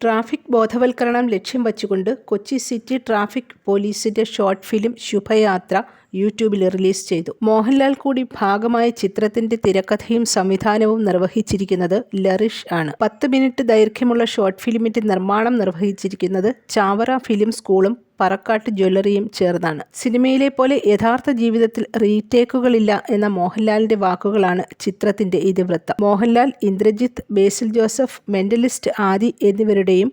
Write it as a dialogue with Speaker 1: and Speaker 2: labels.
Speaker 1: Traffic ബോധവൽക്കരണം ലക്ഷ്യം വച്ചുകൊണ്ട് കൊച്ചി സിറ്റി ട്രാഫിക് പോലീസിന്റെ ഷോർട്ട് ഫിലിം ശുഭയാത്ര യൂട്യൂബിൽ റിലീസ് ചെയ്തു. മോഹൻലാൽ കൂടി ഭാഗമായ ചിത്രത്തിന്റെ തിരക്കഥയും സംവിധാനവും നിർവഹിച്ചിരിക്കുന്നത് ലറിഷ് ആണ്. പത്ത് മിനിറ്റ് ദൈർഘ്യമുള്ള ഷോർട്ട് ഫിലിമിന്റെ നിർമ്മാണം നിർവഹിച്ചിരിക്കുന്നത് ചാവറ ഫിലിം സ്കൂളും പറക്കാട്ട് ജ്വല്ലറിയും ചേർന്നാണ്. സിനിമയിലെ പോലെ യഥാർത്ഥ ജീവിതത്തിൽ റീടേക്കുകളില്ല എന്ന മോഹൻലാലിന്റെ വാക്കുകളാണ് ചിത്രത്തിന്റെ ഇതിവൃത്തം. മോഹൻലാൽ ഇന്ദ്രജിത്ത് ബേസിൽ ജോസഫ് മെന്റലിസ്റ്റ് ആദി എന്നിവരുടെയും